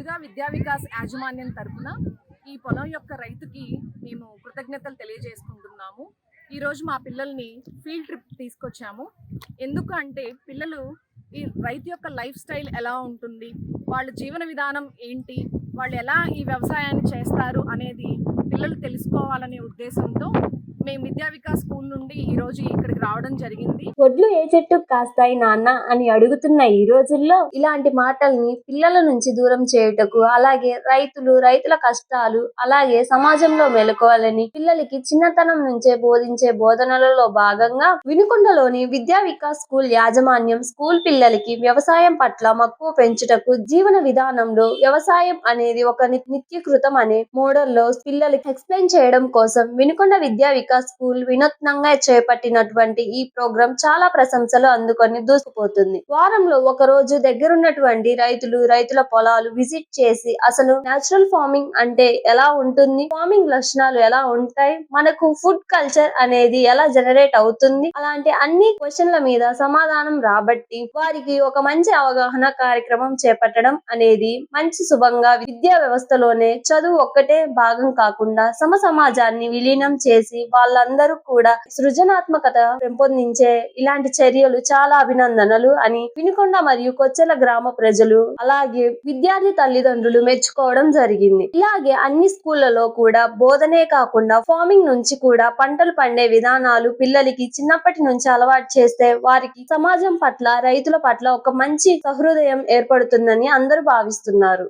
ముందుగా విద్యా వికాస్ యాజమాన్యం తరపున ఈ పొలం యొక్క రైతుకి మేము కృతజ్ఞతలు తెలియజేసుకుంటున్నాము. ఈరోజు మా పిల్లల్ని ఫీల్డ్ ట్రిప్ తీసుకొచ్చాము. ఎందుకు అంటే పిల్లలు ఈ రైతు యొక్క లైఫ్ స్టైల్ ఎలా ఉంటుంది వాళ్ళ జీవన విధానం ఏంటి వాళ్ళు ఎలా ఈ వ్యవసాయాన్ని చేస్తారు అనేది పిల్లలు తెలుసుకోవాలనే ఉద్దేశంతో మేము విద్యా వికాస్ స్కూల్ నుండి ఈ రోజు ఇక్కడికి రావడం జరిగింది. వడ్లు ఏ చెట్టు కాస్తాయి నాన్న అని అడుగుతున్న ఈ రోజుల్లో ఇలాంటి మాటల్ని పిల్లల నుంచి దూరం చేయుటకు అలాగే రైతులు రైతుల కష్టాలు అలాగే సమాజంలో మెలుకోవాలని పిల్లలకి చిన్నతనం నుంచే బోధించే బోధనలలో భాగంగా వినుకొండలోని విద్యా వికాస్ స్కూల్ యాజమాన్యం స్కూల్ పిల్లలకి వ్యవసాయం పట్ల మక్కువ పెంచుటకు జీవన విధానంలో వ్యవసాయం అనేది ఒక నిత్యకృతం అనే మోడల్లో పిల్లలకి ఎక్స్ప్లెయిన్ చేయడం కోసం వినుకొండ విద్యా అమెరికా స్కూల్ వినూత్నంగా చేపట్టినటువంటి ఈ ప్రోగ్రాం చాలా ప్రశంసలు అందుకొని దూసుకుపోతుంది. వారంలో ఒక రోజు దగ్గరున్నటువంటి రైతులు రైతుల పొలాలు విజిట్ చేసి అసలు నేచురల్ ఫార్మింగ్ అంటే ఎలా ఉంటుంది? ఫార్మింగ్ లక్షణాలు ఎలా ఉంటాయి? మనకు ఫుడ్ కల్చర్ అనేది ఎలా జనరేట్ అవుతుంది? అలాంటి అన్ని క్వశ్చన్ల మీద సమాధానం రాబట్టి వారికి ఒక మంచి అవగాహన కార్యక్రమం చేపట్టడం అనేది మంచి శుభంగా విద్యా వ్యవస్థలోనే చదువు ఒక్కటే భాగం కాకుండా సమ సమాజాన్ని విలీనం చేసి వాళ్ళందరూ కూడా సృజనాత్మకత పెంపొందించే ఇలాంటి చర్యలు చాలా అభినందనలు అని వినుకొండ మరియు కొచ్చెల గ్రామ ప్రజలు అలాగే విద్యార్థి తల్లిదండ్రులు మెచ్చుకోవడం జరిగింది. ఇలాగే అన్ని స్కూళ్ళలో కూడా బోధనే కాకుండా ఫార్మింగ్ నుంచి కూడా పంటలు పండే విధానాలు పిల్లలకి చిన్నప్పటి నుంచి అలవాటు చేస్తే వారికి సమాజం పట్ల రైతుల పట్ల ఒక మంచి సహృదయం ఏర్పడుతుందని అందరూ భావిస్తున్నారు.